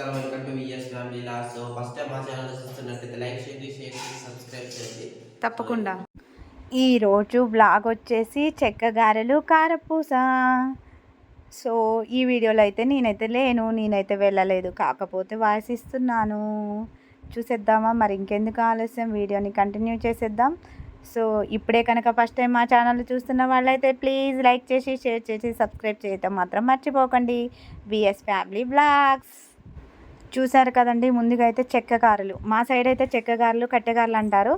నమస్కారం. Welcome to VS family లా so first time మా ఛానల్ చూస్తున్నట్లయితే లైక్ చేయండి షేర్ చేయండి సబ్స్క్రైబ్ చేయండి. తప్పకుండా. ఈరోజు బ్లాగ్ వచ్చేసి చెక్క గారెలు కారపూస. సో ఈ వీడియోలో అయితే నేనైతే లేను నేనైతే వెళ్ళలేదు. కాకపోతే వాయిస్ ఇస్తున్నాను చూసేద్దామా? మరి ఇంకెందుకు ఆలస్యం? వీడియోని కంటిన్యూ చేసేద్దాం. సో ఇప్పుడే కనుక ఫస్ట్ టైం మా ఛానల్ చూస్తున్న వాళ్ళైతే ప్లీజ్ లైక్ చేసి షేర్ చేసి సబ్స్క్రైబ్ చేయటం మాత్రం మర్చిపోకండి. విఎస్ ఫ్యామిలీ బ్లాగ్స్ చూశారు కదండి ముందుగా అయితే చెక్క గారెలు మా సైడ్ అయితే చెక్క గారెలు కట్టెగారెలు అంటారు.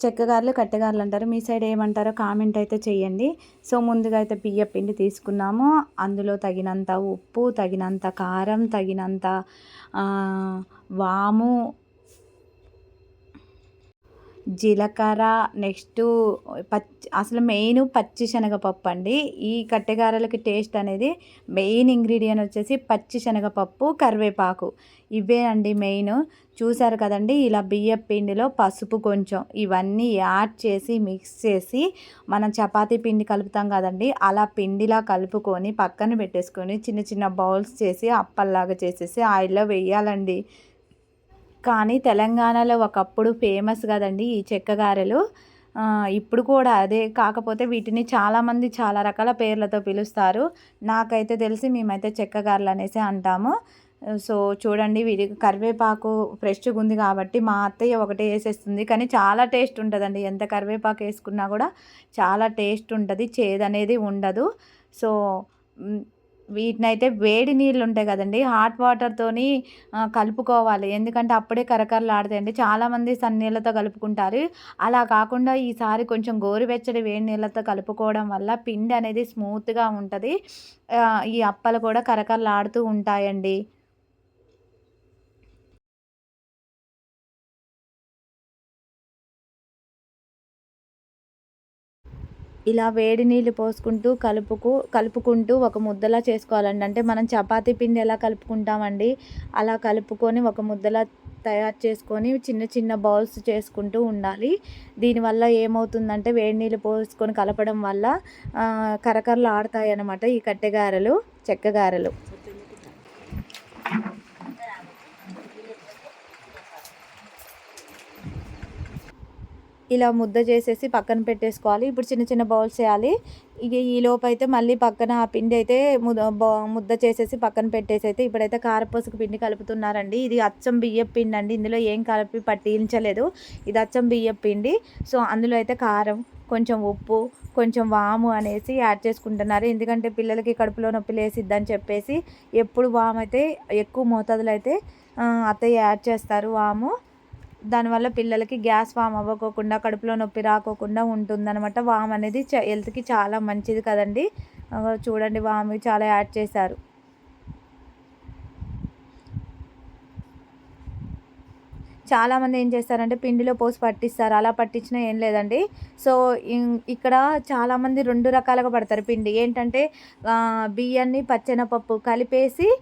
చెక్కగారులు కట్టెగారులు అంటారు. మీ సైడ్ ఏమంటారో కామెంట్ అయితే చేయండి. సో ముందుగా అయితే బియ్య పిండి తీసుకున్నాము. అందులో తగినంత ఉప్పు తగినంత కారం తగినంత వాము జీలకర్ర నెక్స్ట్ పచ్చి అసలు మెయిన్ పచ్చి శనగపప్పు అండి. ఈ కట్టెగారలకి టేస్ట్ అనేది మెయిన్ ఇంగ్రీడియంట్ వచ్చేసి పచ్చి శనగపప్పు కరివేపాకు. ఇవే అండి మెయిన్. చూసారు కదండి ఇలా బియ్యం పిండిలో పసుపు కొంచెం ఇవన్నీ యాడ్ చేసి మిక్స్ చేసి మనం చపాతీ పిండి కలుపుతాం కదండి అలా పిండిలా కలుపుకొని పక్కన పెట్టేసుకొని చిన్న చిన్న బౌల్స్ చేసి అప్పల్లాగా చేసేసి ఆయిల్లో వేయాలండి. కానీ తెలంగాణలో ఒకప్పుడు ఫేమస్ కదండి ఈ చెక్క గారెలు. ఇప్పుడు కూడా అదే కాకపోతే వీటిని చాలామంది చాలా రకాల పేర్లతో పిలుస్తారు. నాకైతే తెలిసి మేమైతే చెక్క గారెలు అనేసి అంటాము. సో చూడండి వీడి కరివేపాకు ఫ్రెష్గా ఉంది కాబట్టి మా అత్తయ్య ఒకటే వేసేస్తుంది. కానీ చాలా టేస్ట్ ఉంటుందండి. ఎంత కరివేపాకు వేసుకున్నా కూడా చాలా టేస్ట్ ఉంటుంది. చేదనేది ఉండదు. సో వీటినైతే వేడి నీళ్ళు ఉంటాయి కదండి. హాట్ వాటర్తోని కలుపుకోవాలి. ఎందుకంటే అప్పుడే కరకరలాడతాయండి. చాలామంది సన్నీళ్ళతో కలుపుకుంటారు. అలా కాకుండా ఈసారి కొంచెం గోరువెచ్చడి వేడి నీళ్ళతో కలుపుకోవడం వల్ల పిండి అనేది స్మూత్గా ఉంటుంది. ఈ అప్పలు కూడా కరకరలాడుతూ ఉంటాయండి. ఇలా వేడి నీళ్ళు పోసుకుంటూ కలుపుకు కలుపుకుంటూ ఒక ముద్దలా చేసుకోవాలండి. అంటే మనం చపాతీ పిండి ఎలా కలుపుకుంటామండి? అలా కలుపుకొని ఒక ముద్దలా తయారు చేసుకొని చిన్న చిన్న బౌల్స్ చేసుకుంటూ ఉండాలి. దీనివల్ల ఏమవుతుందంటే వేడి నీళ్ళు పోసుకొని కలపడం వల్ల కరకరలు ఆడతాయి అన్నమాట ఈ కట్టెగారెలు చెక్కగారెలు ఇలా ముద్ద చేసేసి పక్కన పెట్టేసుకోవాలి. ఇప్పుడు చిన్న చిన్న బౌల్స్ వేయాలి. ఇక ఈ లోపు అయితే మళ్ళీ పక్కన ఆ పిండి అయితే ముద్ద ముద్ద చేసేసి పక్కన పెట్టేసి అయితే ఇప్పుడైతే కారపూసకు పిండి కలుపుతున్నారండి. ఇది అచ్చం బియ్యం పిండి అండి ఇందులో ఏం కలిపి పట్టించలేదు. ఇది అచ్చం బియ్యం పిండి. సో అందులో అయితే కారం కొంచెం ఉప్పు కొంచెం వాము అనేసి యాడ్ చేసుకుంటున్నారు. ఎందుకంటే పిల్లలకి కడుపులో నొప్పి లేసిద్దని చెప్పేసి ఎప్పుడు వాము అయితే ఎక్కువ మోతాదులో అయితే అత్తయ్య యాడ్ చేస్తారు వాము. దానివల్ల పిల్లలకి గ్యాస్ వామ్ అవ్వకోకుండా కడుపులో నొప్పి రాకోకుండా ఉంటుందన్నమాట. వామ్ అనేది చ- హెల్త్కి చాలా మంచిది కదండి. చూడండి వామ్ చాలా యాడ్ చేశారు. చాలామంది ఏం చేస్తారంటే పిండిలో పోసి పట్టిస్తారు. అలా పట్టించినా ఏం లేదండి. సో ఇం- ఇక్కడ చాలామంది రెండు రకాలుగా పడతారు పిండి. ఏంటంటే బియ్యాన్ని పచ్చెనపప్పు కలిపేసి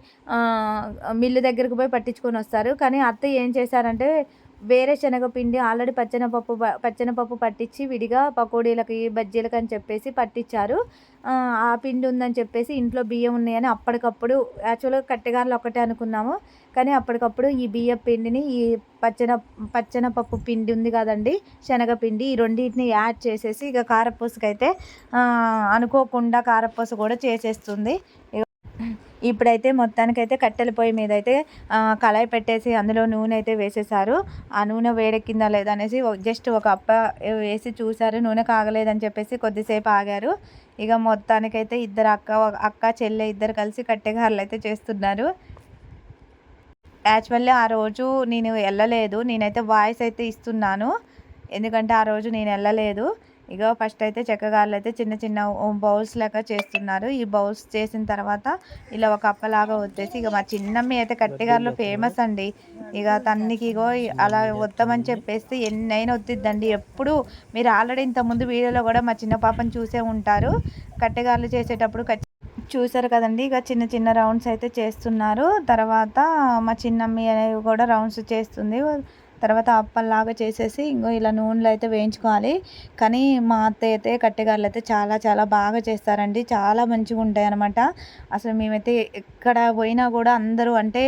మిల్లు దగ్గరకు పోయి పట్టించుకొని వస్తారు. కానీ అత్త ఏం చేశారంటే వేరే శనగపిండి ఆల్రెడీ పచ్చనపప్పు పచ్చనపప్పు పట్టించి విడిగా పకోడీలకి బజ్జీలకి అని చెప్పేసి పట్టించారు ఆ, పిండి ఉందని చెప్పేసి ఇంట్లో బియ్యం ఉన్నాయని అప్పటికప్పుడు యాక్చువల్గా కట్టెగారులు ఒకటే అనుకున్నాము. కానీ అప్పటికప్పుడు ఈ బియ్యం పిండిని ఈ పచ్చన పచ్చనపప్పు పిండి ఉంది కదండి శనగపిండి ఈ రెండింటిని యాడ్ చేసేసి ఇక కారపూసకైతే అనుకోకుండా కారపూస కూడా చేసేస్తుంది. ఇప్పుడైతే మొత్తానికైతే కట్టెల పొయ్యి మీద అయితే కళాయి పెట్టేసి అందులో నూనె అయితే వేసేసారు ఆ నూనె వేడెక్కిందా లేదా అనేసి జస్ట్ ఒక అప్ప వేసి చూసారు నూనె కాగలేదని చెప్పేసి కొద్దిసేపు ఆగారు. ఇక మొత్తానికైతే ఇద్దరు అక్క అక్క చెల్లె ఇద్దరు కలిసి కట్టెగారులు అయితే చేస్తున్నారు. యాక్చువల్లీ ఆ రోజు నేను వెళ్ళలేదు. నేనైతే వాయిస్ అయితే ఇస్తున్నాను. ఎందుకంటే ఆ రోజు నేను వెళ్ళలేదు. ఇక ఫస్ట్ అయితే చెక్కగారులు అయితే చిన్న చిన్న బౌల్స్ లాగా చేస్తున్నారు. ఈ బౌల్స్ చేసిన తర్వాత ఇలా ఒక అప్పలాగా వచ్చేసి ఇక మా చిన్నమ్మ అయితే కట్టెగారులు ఫేమస్ అండి. ఇక తన్నికి ఇగో అలా వద్దామని చెప్పేస్తే ఎన్నైనా వద్దిద్దండి ఎప్పుడు మీరు ఆల్రెడీ ఇంతకుముందు వీడియోలో కూడా మా చిన్న పాపని చూసే ఉంటారు. కట్టెగారులు చేసేటప్పుడు చూసారు కదండి. ఇక చిన్న చిన్న రౌండ్స్ అయితే చేస్తున్నారు. తర్వాత మా చిన్నమ్మ అనేవి కూడా రౌండ్స్ చేస్తుంది. తర్వాత అప్పల్లాగా చేసేసి ఇంకో ఇలా నూనెలో అయితే వేయించుకోవాలి. కానీ మా అత్తయ్య అయితే కట్టెగారలు అయితే చాలా చాలా బాగా చేస్తారండి. చాలా మంచిగా ఉంటాయి అనమాట అసలు మేమైతే ఎక్కడ పోయినా కూడా అందరూ అంటే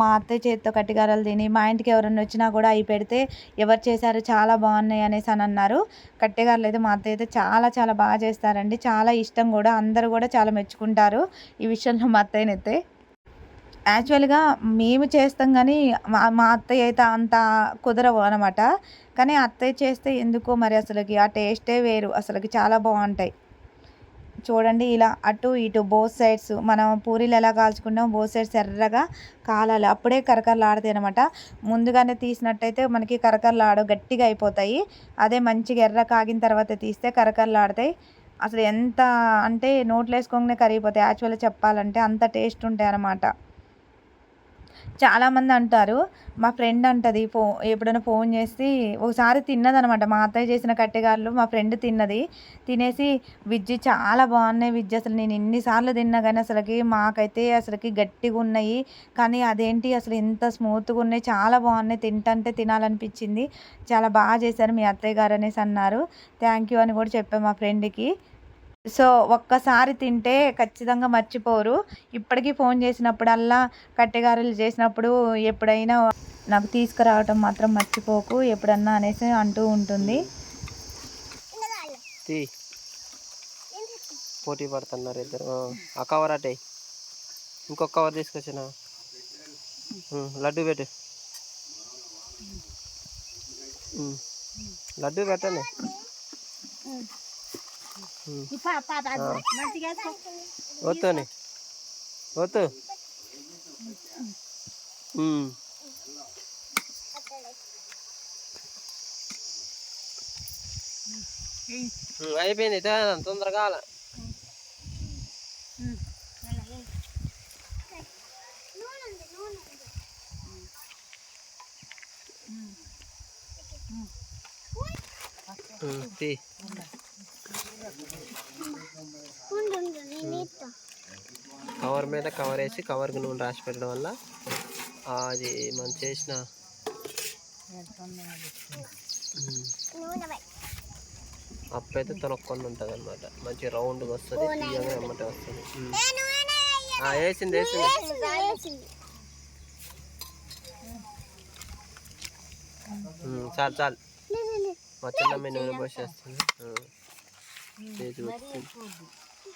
మా అత్తయ్య చేతితో కట్టెగారలు తిని మా ఇంటికి ఎవరైనా వచ్చినా కూడా అవి పెడితే ఎవరు చేశారు చాలా బాగున్నాయి అనేసి అని అన్నారు. కట్టెగారలు అయితే మా అత్తయ్య అయితే చాలా చాలా బాగా చేస్తారండి. చాలా ఇష్టం కూడా అందరూ కూడా చాలా మెచ్చుకుంటారు ఈ విషయంలో మా అత్తయ్యనైతే. అయితే యాక్చువల్గా మేము చేస్తాం కానీ మా మా అత్తయ్య అయితే అంత కుదరవు అనమాట కానీ అత్తయ్య చేస్తే ఎందుకో మరి అసలుకి ఆ టేస్టే వేరు. అసలుకి చాలా బాగుంటాయి చూడండి ఇలా అటు ఇటు బోత్ సైడ్స్ మనం పూరీలు ఎలా కాల్చుకుంటాం బోత్ సైడ్స్ ఎర్రగా కాలాలి. అప్పుడే కరకరలాడతాయి అనమాట ముందుగానే తీసినట్టయితే మనకి కరకరలాడు గట్టిగా అయిపోతాయి. అదే మంచిగా ఎర్ర కాగిన తర్వాత తీస్తే కరకరలాడతాయి. అసలు ఎంత అంటే నోట్లో వేసుకోగానే కరిగిపోతాయి. యాక్చువల్గా చెప్పాలంటే అంత టేస్ట్ ఉంటాయి అన్నమాట. చాలామంది అంటారు మా ఫ్రెండ్ అంటది ఫో ఎప్పుడైనా ఫోన్ చేసి ఒకసారి తిన్నదనమాట. మా అత్తయ్య చేసిన కట్టెగారులు మా ఫ్రెండ్ తిన్నది. తినేసి విజ్జి చాలా బాగున్నాయి విజ్జి అసలు నేను ఎన్నిసార్లు తిన్నా కానీ అసలుకి మాకైతే అసలుకి గట్టిగా ఉన్నాయి. కానీ అదేంటి అసలు ఎంత స్మూత్గా ఉన్నాయి చాలా బాగున్నాయి తింటంటే తినాలనిపించింది. చాలా బాగా చేశారు మీ అత్తయ్య గారు అనేసి అన్నారు. థ్యాంక్ యూ అని కూడా చెప్పాను మా ఫ్రెండ్కి. సో ఒక్కసారి తింటే ఖచ్చితంగా మర్చిపోరు. ఇప్పటికీ ఫోన్ చేసినప్పుడల్లా కట్టెగారెలు చేసినప్పుడు ఎప్పుడైనా నాకు తీసుకురావటం మాత్రం మర్చిపోకు ఎప్పుడన్నా అనేసి అంటూ ఉంటుంది. తీ. పోటీ పడుతున్నారు ఇద్దరు. ఆ, కవర్ అటే ఇంకొక కవర్ తీసుకొచ్చిన. లడ్డు పెట్టు. లడ్డు పెట్టండి. వద్దుని వద్దు అయిపోయింది తే, తొందరగా తీ. కవర్ మీద కవర్ వేసి కవర్కి నూనె రాసి పెట్టడం వల్ల అది మనం చేసిన ఉమ్. అప్పు అయితే తొనక్కొని ఉంటుంది అనమాట మంచి రౌండ్గా వస్తుంది తీయగా ఎమ్మటే వస్తుంది. వేసింది వేసింది. చాలు చాలు. మా చిన్నమ్మ నూనె పోసేస్తుంది. చేతి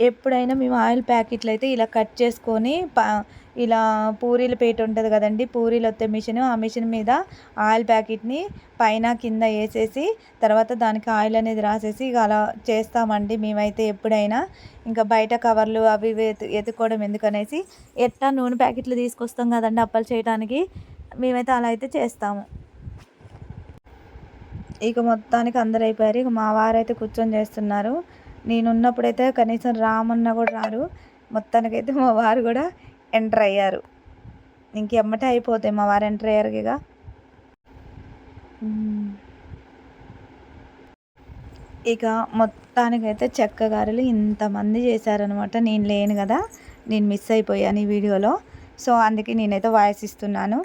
ఎప్పుడైనా మేము ఆయిల్ ప్యాకెట్లు అయితే ఇలా కట్ చేసుకొని ప ఇలా పూరీల పేట ఉంటుంది కదండి పూరీలు వస్తే మిషన్ ఆ మిషన్ మీద ఆయిల్ ప్యాకెట్ని పైన కింద వేసేసి తర్వాత దానికి ఆయిల్ అనేది రాసేసి ఇక అలా చేస్తామండి మేమైతే ఎప్పుడైనా. ఇంకా బయట కవర్లు అవి ఇవి ఎత్తుకోవడం ఎందుకనేసి ఎట్లా నూనె ప్యాకెట్లు తీసుకొస్తాం కదండి అప్పలు చేయడానికి మేమైతే అలా అయితే చేస్తాము. ఇక మొత్తానికి అందరు అయిపోయారు ఇక మా వారైతే కూర్చొని చేస్తున్నారు. నేను ఉన్నప్పుడైతే కనీసం రామన్న కూడా రారు. మొత్తానికైతే మా వారు కూడా ఎంటర్ అయ్యారు. ఇంకెమ్మటే అయిపోతాయి మా వారు ఎంటర్ అయ్యారు ఇక. ఇక మొత్తానికైతే చెక్క గారెలు ఇంతమంది చేశారనమాట నేను లేను కదా నేను మిస్ అయిపోయాను ఈ వీడియోలో. సో అందుకే నేనైతే వాయిస్ ఇస్తున్నాను.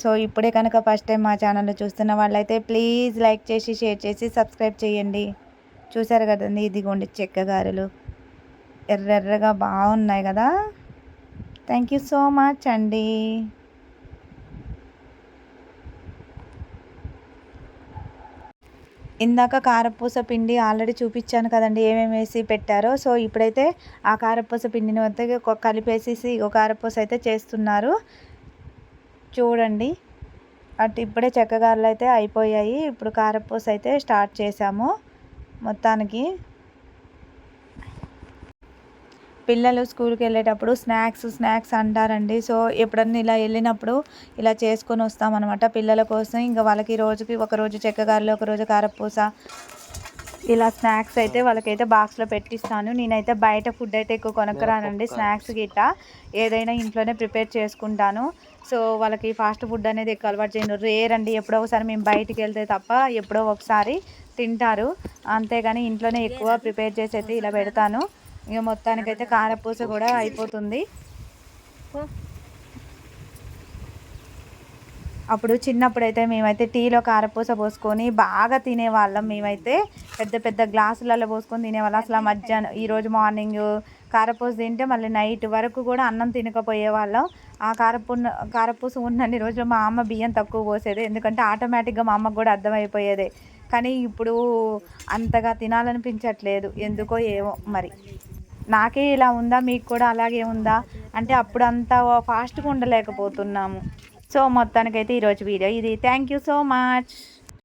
సో ఇప్పుడే కనుక ఫస్ట్ టైం మా ఛానల్లో చూస్తున్న వాళ్ళైతే ప్లీజ్ లైక్ చేసి షేర్ చేసి సబ్స్క్రైబ్ చేయండి. చూసారు కదండి ఇదిగోండి చెక్క గారెలు ఎర్రెర్రగా బాగున్నాయి కదా. థ్యాంక్ యూ సో మచ్ అండి. ఇందాక కారపూస పిండి ఆల్రెడీ చూపించాను కదండి ఏమేమి వేసి పెట్టారో. సో ఇప్పుడైతే ఆ కారపూస పిండిని వద్ద కలిపేసేసి ఒక కారపూస అయితే చేస్తున్నారు. చూడండి. అటు ఇప్పుడే చెక్కగారులు అయితే అయిపోయాయి. ఇప్పుడు కారపూస అయితే స్టార్ట్ చేసాము మొత్తానికి. పిల్లలు స్కూల్కి వెళ్ళేటప్పుడు స్నాక్స్ స్నాక్స్ అంటారండి. సో ఎప్పుడన్నా ఇలా వెళ్ళినప్పుడు ఇలా చేసుకొని వస్తామన్నమాట పిల్లల కోసం. ఇంకా వాళ్ళకి రోజుకి ఒక రోజు చెక్కగారులు ఒక రోజు కారపూస ఇలా స్నాక్స్ అయితే వాళ్ళకైతే బాక్స్లో పెట్టిస్తాను. నేనైతే బయట ఫుడ్ అయితే ఎక్కువ కొనక్కరానండి. స్నాక్స్ గిట్ట ఏదైనా ఇంట్లోనే ప్రిపేర్ చేసుకుంటాను. సో వాళ్ళకి ఫాస్ట్ ఫుడ్ అనేది ఎక్కువ అలవాటు చేయను. రేర్ అండి. ఎప్పుడో ఒకసారి మేము బయటికి వెళ్తే తప్ప ఎప్పుడో ఒకసారి తింటారు. అంతేగాని ఇంట్లోనే ఎక్కువ ప్రిపేర్ చేసి అయితే ఇలా పెడతాను. ఇక మొత్తానికైతే కారపూస కూడా అయిపోతుంది. అప్పుడు చిన్నప్పుడైతే మేమైతే టీలో కారపూస పోసుకొని బాగా తినేవాళ్ళం. మేమైతే పెద్ద పెద్ద గ్లాసులలో పోసుకొని తినేవాళ్ళం. అసలు మధ్యాహ్నం ఈరోజు మార్నింగ్ కారపూస తింటే మళ్ళీ నైట్ వరకు కూడా అన్నం తినకపోయేవాళ్ళం. ఆ కారపూ కారపూస ఉన్నన్ని రోజులు మా అమ్మ బియ్యం తక్కువ పోసేది. ఎందుకంటే ఆటోమేటిక్గా మా అమ్మకు కూడా అర్థమైపోయేది. కానీ ఇప్పుడు అంతగా తినాలనిపించట్లేదు. ఎందుకో ఏమో మరి. నాకే ఇలా ఉందా? మీకు కూడా అలాగే ఉందా? అంటే అప్పుడు అంత ఫాస్ట్గా ఉండలేకపోతున్నాము. సో మొత్తానికైతే ఈరోజు వీడియో ఇది. Thank you so much